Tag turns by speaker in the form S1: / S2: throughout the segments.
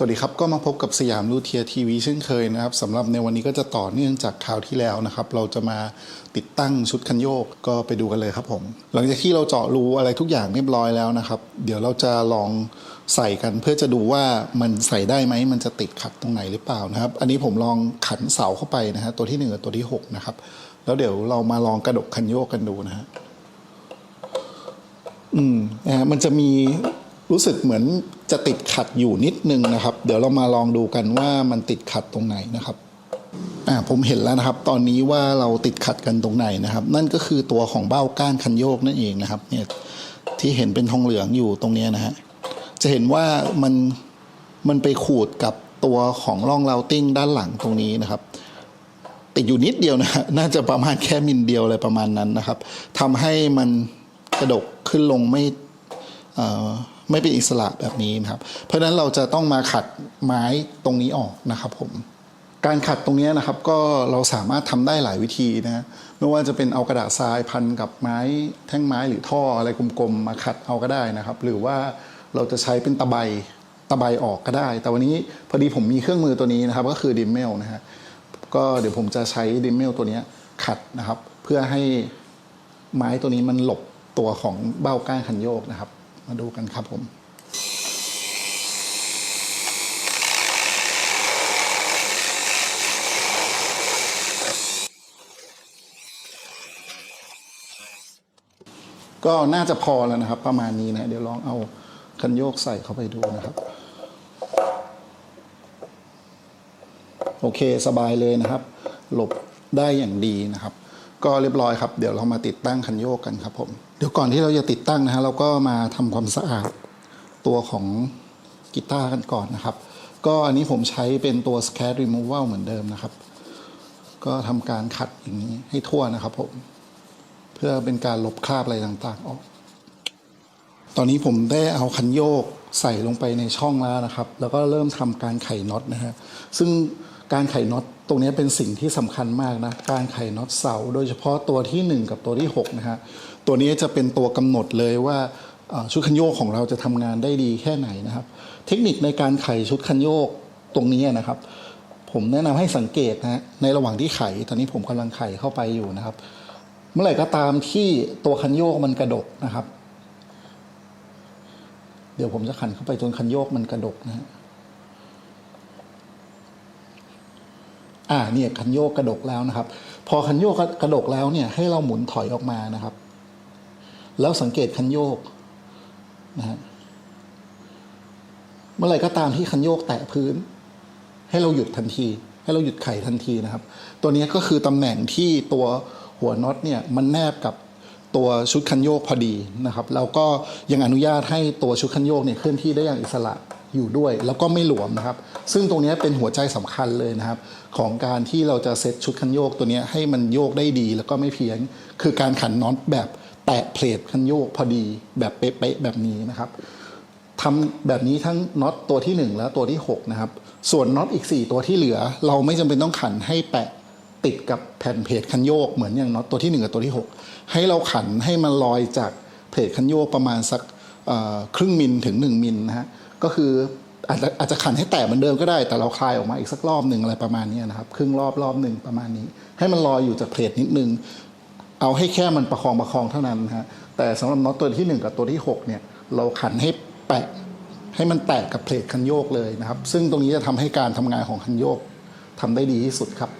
S1: สวัสดีครับ ก็มาพบกับสยามรูเทียทีวีเช่นเคยนะครับสำหรับในวันนี้ก็จะต่อเนื่องจากคราวที่แล้วนะครับ เราจะมาติดตั้งชุดคันโยกก็ไปดูกันเลยครับผม หลังจากที่เราเจาะรูอะไรทุกอย่างเรียบร้อยแล้วนะครับ เดี๋ยวเราจะลองใส่กันเพื่อจะดูว่ามันใส่ได้ไหมมันจะติดขัดตรงไหนหรือเปล่านะครับ อันนี้ผมลองขันเสาเข้าไปนะฮะตัวที่หนึ่งกับตัวที่หกนะครับแล้วเดี๋ยวเรามาลองกระดกคันโยกกันดูนะฮะอืมนะฮะมันจะมี รู้สึกเหมือนจะติดขัดอยู่นิดนึงนะครับ เดี๋ยวเรามาลองดูกันว่ามันติดขัดตรงไหนนะครับอ่าผมเห็นแล้วนะครับ ตอนนี้ว่าเราติดขัดกันตรงไหนนะครับ นั่นก็คือตัวของเบ้าก้านคันโยกนั่นเองนะครับเนี่ยที่เห็นเป็นทองเหลืองอยู่ตรงนี้นะฮะจะเห็นว่ามันมันไปขูดกับตัวของร่องเราติ้งด้านหลังตรงนี้นะครับติดอยู่นิดเดียวนะน่าจะประมาณแค่มิลเดียวอะไรประมาณนั้นนะครับทำให้มันกระดกขึ้นลงไม่อ่อ ไม่เป็นอิสระแบบนี้นะครับ เพราะฉะนั้นเราจะต้องมาขัดไม้ตรงนี้ออกนะครับผมการขัดตรงนี้นะครับก็เราสามารถทำได้หลายวิธีนะไม่ว่าจะเป็นเอากระดาษทรายพันกับไม้แท่งไม้หรือท่ออะไรกลมๆมาขัดเอาก็ได้นะครับ หรือว่าเราจะใช้เป็นตะไบตะไบออกก็ได้ แต่วันนี้พอดีผมมีเครื่องมือตัวนี้นะครับ ก็คือดิมเมลนะฮะก็เดี๋ยวผมจะใช้ดิมเมลตัวนี้ขัดนะครับ เพื่อให้ไม้ตัวนี้มันหลบตัวของเบ้าก้านคันโยกนะครับ มาดูกันครับผมก็น่าจะพอแล้วนะครับ ประมาณนี้นะ เดี๋ยวลองเอาคันโยกใส่เข้าไปดูนะครับ โอเคสบายเลยนะครับ หลบได้อย่างดีนะครับ ก็เรียบร้อยครับ เดี๋ยวเรามาติดตั้งคันโยกกันครับผม เดี๋ยวก่อนที่เราจะติดตั้งนะฮะเราก็มาทำความสะอาดตัวของกีตาร์กันก่อนนะครับ ก็อันนี้ผมใช้เป็นตัว Scat Removal เหมือนเดิมนะครับ ก็ทำการขัดอย่างนี้ให้ทั่วนะครับผม เพื่อเป็นการลบคราบอะไรต่างๆออก ตอนนี้ผมได้เอาคันโยกใส่ลงไปในช่องแล้วนะครับ แล้วก็เริ่มทำการไขน็อตนะฮะ ซึ่ง การไขน็อตตรงนี้เป็นสิ่งที่สำคัญมากนะการไขน็อตเสา โดยเฉพาะตัวที่ 1 กับตัวที่ 6 นะฮะตัวนี้จะเป็นตัวกำหนดเลยว่าชุดคันโยกของเราจะทำงานได้ดีแค่ไหนนะครับ เทคนิคในการไขชุดคันโยกตรงนี้นะครับ ผมแนะนำให้สังเกตนะในระหว่างที่ไขตอนนี้ผมกำลังไขเข้าไปอยู่นะครับ เมื่อไหร่ก็ตามที่ตัวคันโยกมันกระดกนะครับ เดี๋ยวผมจะขันเข้าไปจนคันโยกมันกระดกนะฮะ อ่าเนี่ยคันโยกกระดกแล้วนะครับ พอคันโยกกระดกแล้วเนี่ยให้เราหมุนถอยออกมานะครับ แล้วสังเกตคันโยกนะฮะเมื่อไหร่ก็ตามที่คันโยกแตะพื้น ให้เราหยุดทันที ให้เราหยุดไขทันทีนะครับ ตัวนี้ก็คือตำแหน่งที่ตัวหัวน็อตเนี่ยมันแนบกับตัวชุดคันโยกพอดีนะครับ แล้วก็ยังอนุญาตให้ตัวชุดคันโยกเนี่ยเคลื่อนที่ได้อย่างอิสระ อยู่ด้วยแล้วก็ไม่หลวมนะครับ ซึ่งตรงนี้เป็นหัวใจสำคัญเลยนะครับ ของการที่เราจะเซตชุดคันโยกตัวนี้ให้มันโยกได้ดีแล้วก็ไม่เพี้ยน คือการขันน็อตแบบแตะเพลทคันโยกพอดีแบบเป๊ะๆแบบนี้นะครับทำแบบนี้ทั้งน็อตตัวที่ 1 และตัวที่ 6 นะครับ ส่วนน็อตอีก 4 ตัวที่เหลือ เราไม่จำเป็นต้องขันให้แปะติดกับแผ่นเพจคันโยกเหมือนอย่างน็อตตัวที่ 1 กับตัวที่ 6 ให้เราขันให้มันลอยจากเพจคันโยกประมาณสักครึ่งมิลถึง 1 มิลนะฮะ ก็คืออาจจะอาจจะขันให้แตะเหมือนเดิมก็ได้ แต่เราคลายออกมาอีกสักรอบหนึ่งอะไรประมาณนี้นะครับ ครึ่งรอบรอบหนึ่งประมาณนี้ ให้มันลอยอยู่จากเพจนิดนึง เอาให้แค่มันประคองประคองเท่านั้นนะฮะแต่สำหรับน็อตตัวที่ 1 กับตัวที่ 6 เนี่ย เราขันให้แปะให้มันแตะกับเพลทคันโยกเลยนะครับ ซึ่งตรงนี้จะทำให้การทำงานของคันโยกทำได้ดีที่สุดครับ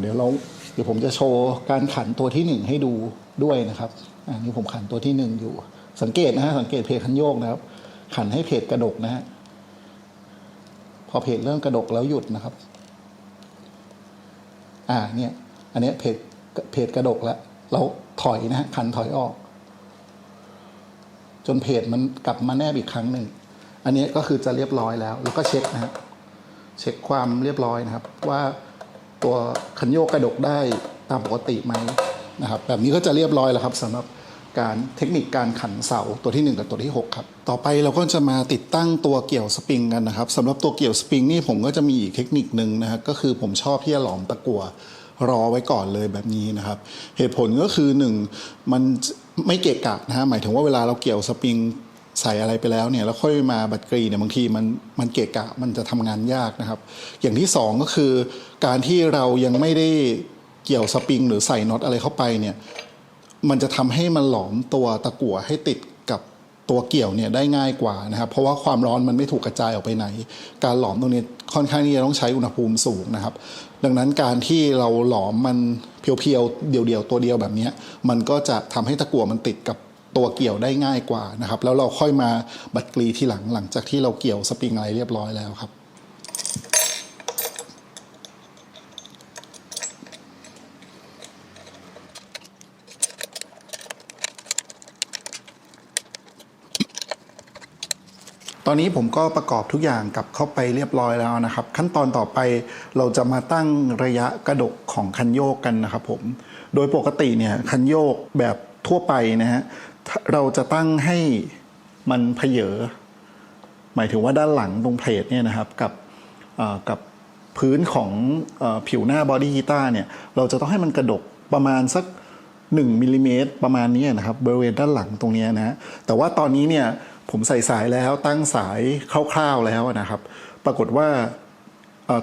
S1: เดี๋ยวเราเดี๋ยวผมจะโชว์การขันตัวที่ 1 ให้ดูด้วยนะครับอ่านี่ผมขันตัวที่ 1 อยู่ สังเกตนะฮะสังเกตเพจคันโยกนะครับ ขันให้เพจกระดกนะฮะ พอเพจเริ่มกระดกแล้วหยุดนะครับ อ่าเนี่ย อันนี้เพจเพจกระดกแล้วเราถอยนะฮะขันถอยออก จนเพจมันกลับมาแนบอีกครั้งหนึ่ง อันนี้ก็คือจะเรียบร้อยแล้ว แล้วก็เช็คนะฮะเช็คความเรียบร้อยนะครับ ว่าตัวคันโยกกระดกได้ตามปกติไหมนะครับ แบบนี้ก็จะเรียบร้อยแล้วครับสำหรับ การเทคนิคการขันเสาตัวที่ 1 กับตัวที่ 6 ครับ ต่อไปเราก็จะมาติดตั้งตัวเกี่ยวสปริงกันนะครับสำหรับตัวเกี่ยวสปริงนี่ผมก็จะมีอีกเทคนิคนึงนะฮะก็คือผมชอบที่จะหลอมตะกั่วรอไว้ก่อนเลยแบบนี้นะครับ เหตุผลก็คือหนึ่งมันไม่เกะกะนะฮะหมายถึงว่าเวลาเราเกี่ยวสปริงใส่อะไรไปแล้วเนี่ยแล้วค่อยมาบัดกรีเนี่ยบางทีมันมันเกะกะมันจะทำงานยากนะครับ อย่างที่สองก็คือ การที่เรายังไม่ได้เกี่ยวสปริงหรือใส่น็อตอะไรเข้าไปเนี่ย มันจะทำให้มันหลอมตัวตะกั่วให้ติดกับตัวเกี่ยวเนี่ยได้ง่ายกว่านะครับเพราะว่าความร้อนมันไม่ถูกกระจายออกไปไหน การหลอมตรงนี้ค่อนข้างที่จะต้องใช้อุณหภูมิสูงนะครับ ดังนั้นการที่เราหลอมมันเพียวๆเดี่ยวๆตัวเดียวแบบนี้มันก็จะทำให้ตะกั่วมันติดกับตัวเกี่ยวได้ง่ายกว่านะครับ แล้วเราค่อยมาบัดกรีที่หลังหลังจากที่เราเกี่ยวสปริงอะไรเรียบร้อยแล้วครับ ตอนนี้ผมก็ประกอบทุกอย่างกลับเข้าไปเรียบร้อยแล้วนะครับ ขั้นตอนต่อไปเราจะมาตั้งระยะกระดกของคันโยกกันนะครับผมโดยปกติเนี่ยคันโยกแบบทั่วไปนะฮะเราจะตั้งให้มันเพเยอหมายถึงว่าด้านหลังตรงเพลทเนี่ยนะครับกับกับพื้นของอผิวหน้าบอดี้กีตาร์เนี่ยเราจะต้องให้มันกระดกประมาณสัก1มิลลิเมตรประมาณนี้นะครับบริเวณด้านหลังตรงนี้นะแต่ว่าตอนนี้เนี่ย ผมใส่สายแล้วตั้งสายคร่าวๆแล้วนะครับ ปรากฏว่า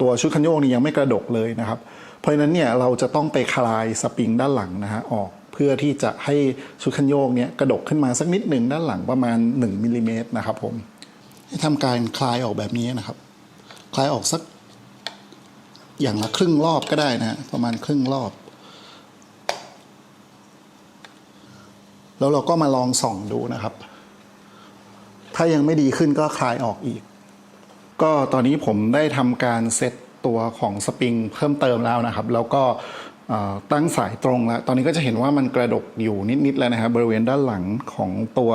S1: ตัวชุดคันโยกนี่ยังไม่กระดกเลยนะครับ เพราะฉะนั้นเนี่ยเราจะต้องไปคลายสปริงด้านหลังนะฮะออกเพื่อที่จะให้ชุดคันโยกเนี่ยกระดกขึ้นมาสักนิดหนึ่งด้านหลังประมาณ1มิลลิเมตรนะครับผมให้ทำการคลายออกแบบนี้นะครับ คลายออกสักอย่างละครึ่งรอบก็ได้นะประมาณครึ่งรอบ แล้วเราก็มาลองส่องดูนะครับ ถ้ายังไม่ดีขึ้นก็คลายออกอีก ก็ตอนนี้ผมได้ทำการเซตตัวของสปริงเพิ่มเติมแล้วนะครับ แล้วก็ตั้งสายตรงแล้ว ตอนนี้ก็จะเห็นว่ามันกระดกอยู่นิด ๆ แล้วนะครับ บริเวณด้านหลังของตัว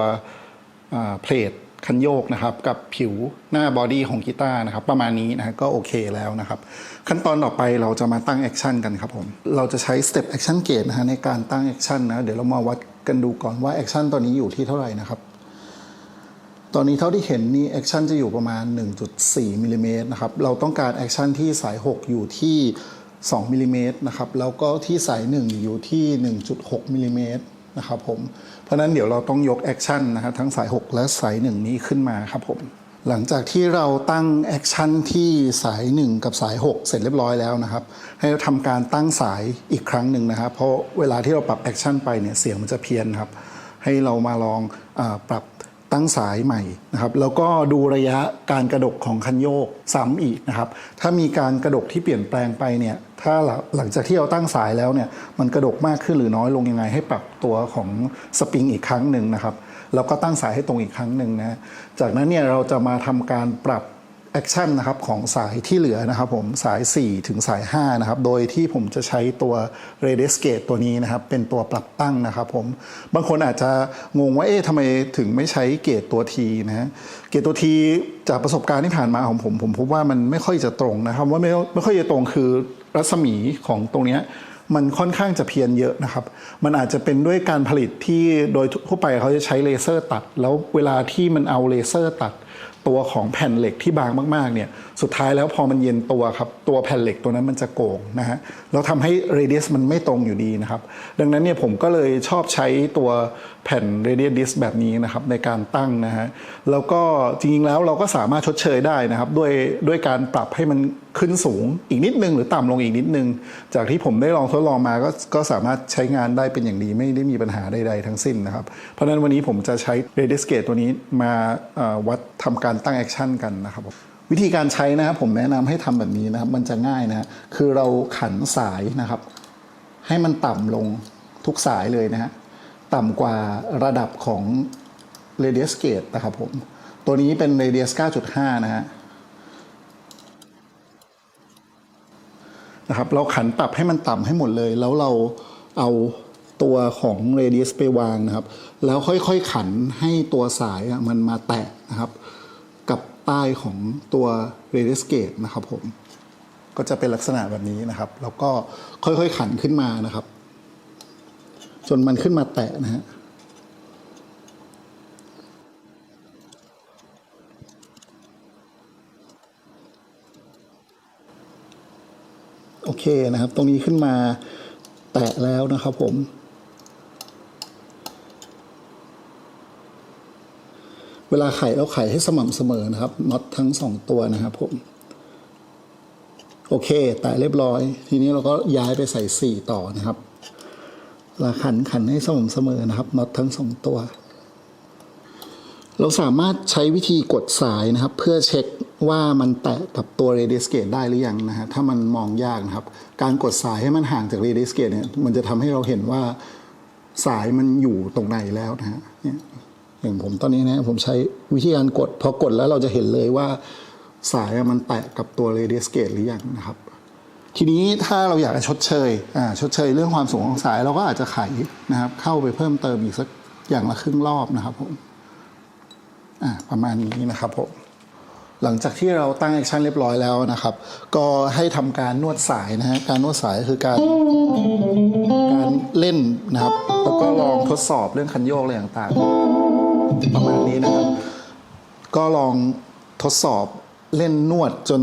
S1: เพลทคันโยกนะครับ กับผิวหน้าบอดี้ของกีตาร์นะครับ ประมาณนี้นะก็โอเคแล้วนะครับ ขั้นตอนต่อไปเราจะมาตั้งแอคชั่นกันครับผม เราจะใช้สเต็ปแอคชั่นเก e นะฮะในการตั้งแอคชั่นนะ เดี๋ยวเรามาวัดกันดูก่อนว่าแอคชั่นตอนนี้อยู่ที่เท่าไหร่นะครับ ตอนนี้เท่าที่เห็นนี่แอคชั่นจะอยู่ประมาณ 1.4มิลลิเมตรนะครับ เราต้องการแอคชั่นที่สาย 6 อยู่ที่ 2มิลลิเมตรนะครับ แล้วก็ที่สาย 1 อยู่ที่ 1.6มิลลิเมตรนะครับผม เพราะนั้นเดี๋ยวเราต้องยกแอคชั่นนะครับทั้งสาย 6 และสาย 1 นี้ขึ้นมาครับผมหลังจากที่เราตั้งแอคชั่นที่สาย 1 กับสาย 6 เสร็จเรียบร้อยแล้วนะครับ ให้เราทำการตั้งสายอีกครั้งหนึ่งนะครับ เพราะเวลาที่เราปรับแอคชั่นไปเนี่ยเสียงมันจะเพี้ยนครับ ให้เรามาลองอปรับ ตั้งสายใหม่นะครับแล้วก็ดูระยะการกระดกของคันโยกซ้ำอีกนะครับ ถ้ามีการกระดกที่เปลี่ยนแปลงไปเนี่ยถ้าหลังจากที่เราตั้งสายแล้วเนี่ยมันกระดกมากขึ้นหรือน้อยลงยังไง ให้ปรับตัวของสปริงอีกครั้งหนึ่งนะครับแล้วก็ตั้งสายให้ตรงอีกครั้งหนึ่งนะจากนั้นเนี่ยเราจะมาทำการปรับ แอคชั่นนะครับของสายที่เหลือนะครับผมสาย 4 ถึงสาย 5 นะครับ โดยที่ผมจะใช้ตัว r a d i s c a t e ตัวนี้นะครับ เป็นตัวปรับตั้งนะครับผมบางคนอาจจะงงว่าเอ๊ะทำไมถึงไม่ใช้เกตตัว T นะฮะเกตตัว T จากประสบการณ์ที่ผ่านมาของผม ผมพบว่ามันไม่ค่อยจะตรงนะครับว่าไม่ไม่ค่อยจะตรงคือรัศมีของตรงเนี้ยมันค่อนข้างจะเพี้ยนเยอะนะครับ มันอาจจะเป็นด้วยการผลิตที่โดยทั่วไปเขาจะใช้เลเซอร์ตัด แล้วเวลาที่มันเอาเลเซอร์ตัด ตัวของแผ่นเหล็กที่บางมากๆเนี่ยสุดท้ายแล้วพอมันเย็นตัวครับตัวแผ่นเหล็กตัวนั้นมันจะโก่งนะฮะแล้วทำให้เรเดียสมันไม่ตรงอยู่ดีนะครับ ดังนั้นเนี่ยผมก็เลยชอบใช้ตัวแผ่นเรเดียดิสแบบนี้นะครับในการตั้งนะฮะแล้วก็จริงๆแล้วเราก็สามารถชดเชยได้นะครับด้วยด้วยการปรับให้มัน ขึ้นสูงอีกนิดนึงหรือต่ำลงอีกนิดนึง จากที่ผมได้ลองทดลองมาก็ก็สามารถใช้งานได้เป็นอย่างดีไม่ได้มีปัญหาใดๆทั้งสิ้นนะครับ เพราะฉะนั้นวันนี้ผมจะใช้ r a d i s c a t e ตัวนี้มาวัดทำการตั้งแอคชั่นกันนะครับผมวิธีการใช้นะครับผมแนะนำให้ทำแบบนี้นะครับ มันจะง่ายนะฮะคือเราขันสายนะครับ ให้มันต่ำลงทุกสายเลยนะฮะต่ำกว่าระดับของ radius gauge นะครับผม ตัวนี้เป็น radius 9.5 นะฮะ นะครับ เราขันปรับให้มันต่ำให้หมดเลย แล้วเราเอาตัวของ radius ไปวางนะครับ แล้วค่อยๆขันให้ตัวสายมันมาแตะนะครับ กับใต้ของตัว radius gauge นะครับผมก็จะเป็นลักษณะแบบนี้นะครับ แล้วก็ค่อยๆขันขึ้นมานะครับ จนมันขึ้นมาแตะนะฮะ โอเคนะครับ ตรงนี้ขึ้นมาแตะแล้วนะครับผม เวลาไข่เราไข่ให้สม่ำเสมอนะครับน็อตทั้งสองตัวนะครับผม โอเค แต่เรียบร้อย ทีนี้เราก็ย้ายไปใส่สี่ต่อนะครับเวลาขันขันให้สม่ำเสมอนะครับน็อตทั้งสองตัว เราสามารถใช้วิธีกดสายนะครับ เพื่อเช็ค ว่ามันแตะกับตัว radius gauge ได้หรือยังนะฮะถ้ามันมองยากนะครับ การกดสายให้มันห่างจาก radius gauge เนี่ยมันจะทำให้เราเห็นว่าสายมันอยู่ตรงไหนแล้วนะฮะเนี่ยอย่างผมตอนนี้นะผมใช้วิธีการกด พอกดแล้วเราจะเห็นเลยว่าสายมันแตะกับตัว radius gauge หรือยังนะครับ ทีนี้ถ้าเราอยากจะชดเชยอ่าชดเชยเรื่องความสูงของสายเราก็อาจจะไขนะครับ เข้าไปเพิ่มเติมอีกสักอย่างละครึ่งรอบนะครับผมอ่าประมาณนี้นะครับผม หลังจากที่เราตั้งแอคชั่นเรียบร้อยแล้วนะครับ ก็ให้ทำการนวดสายนะฮะการนวดสายคือการการเล่นนะครับ แล้วก็ลองทดสอบเรื่องคันโยกอะไรต่างๆประมาณนี้นะครับ ก็ลองทดสอบเล่นนวดจน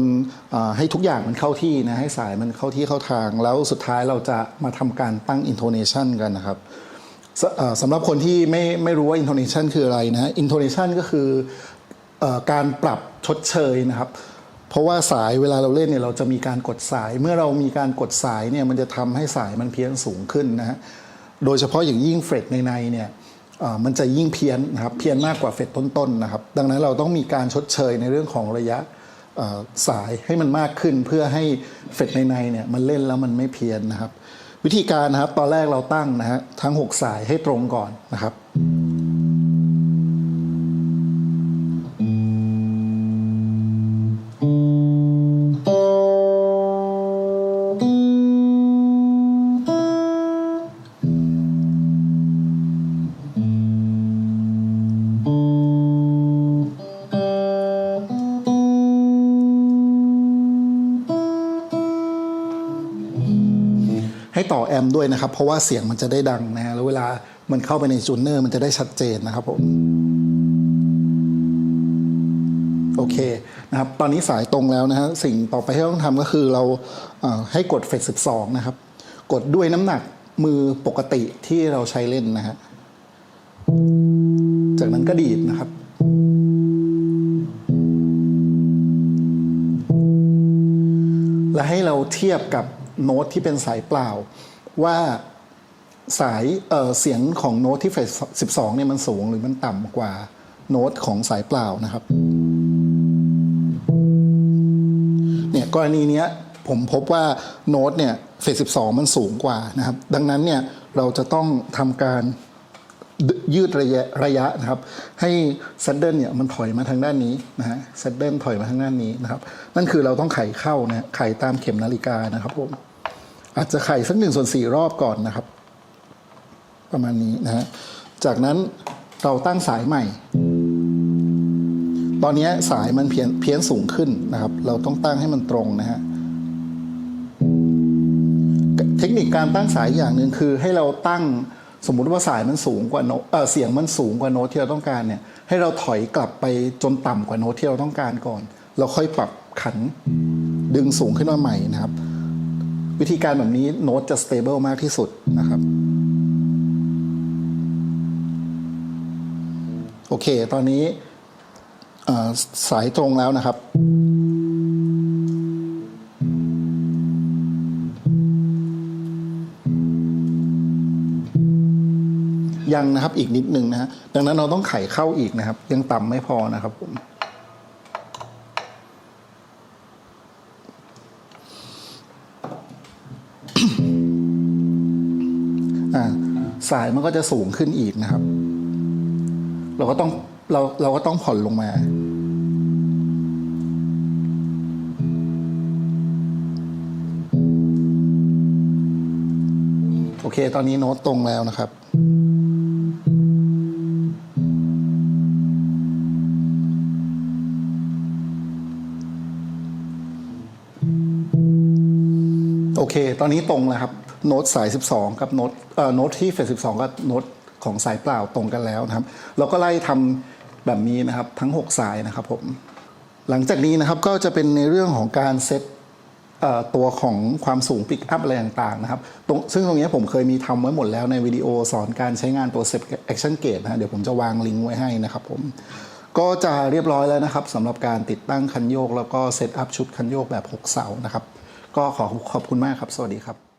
S1: ให้ทุกอย่างมันเข้าที่นะให้สายมันเข้าที่เข้าทาง แล้วสุดท้ายเราจะมาทำการตั้ง intonation กันนะครับสสำหรับคนที่ไม่ไม่รู้ว่า intonation คืออะไรนะ intonation ก็คือ การปรับชดเชยนะครับ เพราะว่าสายเวลาเราเล่นเนี่ยเราจะมีการกดสาย เมื่อเรามีการกดสายเนี่ยมันจะทำให้สายมันเพี้ยนสูงขึ้นนะฮะโดยเฉพาะอย่างยิ่งเฟรตในในเนี่ยมันจะยิ่งเพี้ยนนะครับเพี้ยนมากกว่าเฟรตต้นๆนะครับ ดังนั้นเราต้องมีการชดเชยในเรื่องของระยะสายให้มันมากขึ้นเพื่อให้เฟรตในในเนี่ยมันเล่นแล้วมันไม่เพี้ยนนะครับ วิธีการนะครับตอนแรกเราตั้งนะฮะทั้ง 6 สายให้ตรงก่อนนะครับ ต่อแอมด้วยนะครับ เพราะว่าเสียงมันจะได้ดังนะฮะแล้วเวลามันเข้าไปในจูนเนอร์มันจะได้ชัดเจนนะครับผมโอเคนะครับตอนนี้สายตรงแล้วนะฮะสิ่งต่อไปที่ต้องทำก็คือเราเอ่อให้กดเฟส12 นะครับ กดด้วยน้ำหนักมือปกติที่เราใช้เล่นนะฮะจากนั้นก็ดีดนะครับ และให้เราเทียบกับ โน้ตที่เป็นสายเปล่า ว่าสายเเสียงของโน้ตที่เฟส12เนี่ยมันสูงหรือมันต่ำกว่าโน้ตของสายเปล่านะครับเนี่ยกรณีเนี้ยผมพบว่าโน้ตเนี่ยเฟส12 มันสูงกว่านะครับ ดังนั้นเนี่ยเราจะต้องทำการ ยืดระยะระยะนะครับ ให้เซดเดิลเนี่ยมันถอยมาทางด้านนี้นะฮะเซดเดิลถอยมาทางด้านนี้นะครับ นั่นคือเราต้องไขเข้านะไขตามเข็มนาฬิกานะครับผมอาจจะไขสักหนึ่งส่วนสี่รอบก่อนนะครับ ประมาณนี้นะฮะจากนั้นเราตั้งสายใหม่ ตอนนี้สายมันเพี้ยนเพี้ยนสูงขึ้นนะครับ เราต้องตั้งให้มันตรงนะฮะเทคนิคการตั้งสายอย่างหนึ่งคือให้เราตั้ง สมมุติว่าสายมันสูงกว่าโน้ตเออเสียงมันสูงกว่าโน้ตที่เราต้องการเนี่ยให้เราถอยกลับไปจนต่ำกว่าโน้ตที่เราต้องการก่อน เราค่อยปรับขันดึงสูงขึ้นมาใหม่นะครับ วิธีการแบบนี้โน้ตจะ stable มากที่สุดนะครับโอเค ตอนนี้สายตรงแล้วนะครับ ยังนะครับอีกนิดหนึ่งนะฮะดังนั้นเราต้องไขเข้าอีกนะครับ ยังต่ำไม่พอนะครับผมสายมันก็จะสูงขึ้นอีกนะครับ เราก็ต้องเราเราก็ต้องผ่อนลงมาโอเค ตอนนี้โน้ตตรงแล้วนะครับ เค ตอนนี้ตรงแล้วครับโน้ตสาย 12 กับโน้ตโน้ตที่เฟสิบสองกับโน้ตของสายเปล่าตรงกันแล้วนะครับ เราก็ไล่ทำแบบนี้นะครับทั้ง 6 สายนะครับผม หลังจากนี้นะครับก็จะเป็นในเรื่องของการเซตตัวของความสูงปิกอัพอะไรต่างๆนะครับตรงซึ่งตรงนี้ผมเคยมีทำไว้หมดแล้วในวิดีโอสอนการใช้งานตัวเซตแอคชั่นเกตนะเดี๋ยวผมจะวางลิงก์ไว้ให้นะครับผม ก็จะเรียบร้อยแล้วนะครับสำหรับการติดตั้งคันโยก แล้วก็เซตอัพชุดคันโยกแบบ 6 เสานะครับ ก็ขอขอบคุณมากครับ สวัสดีครับ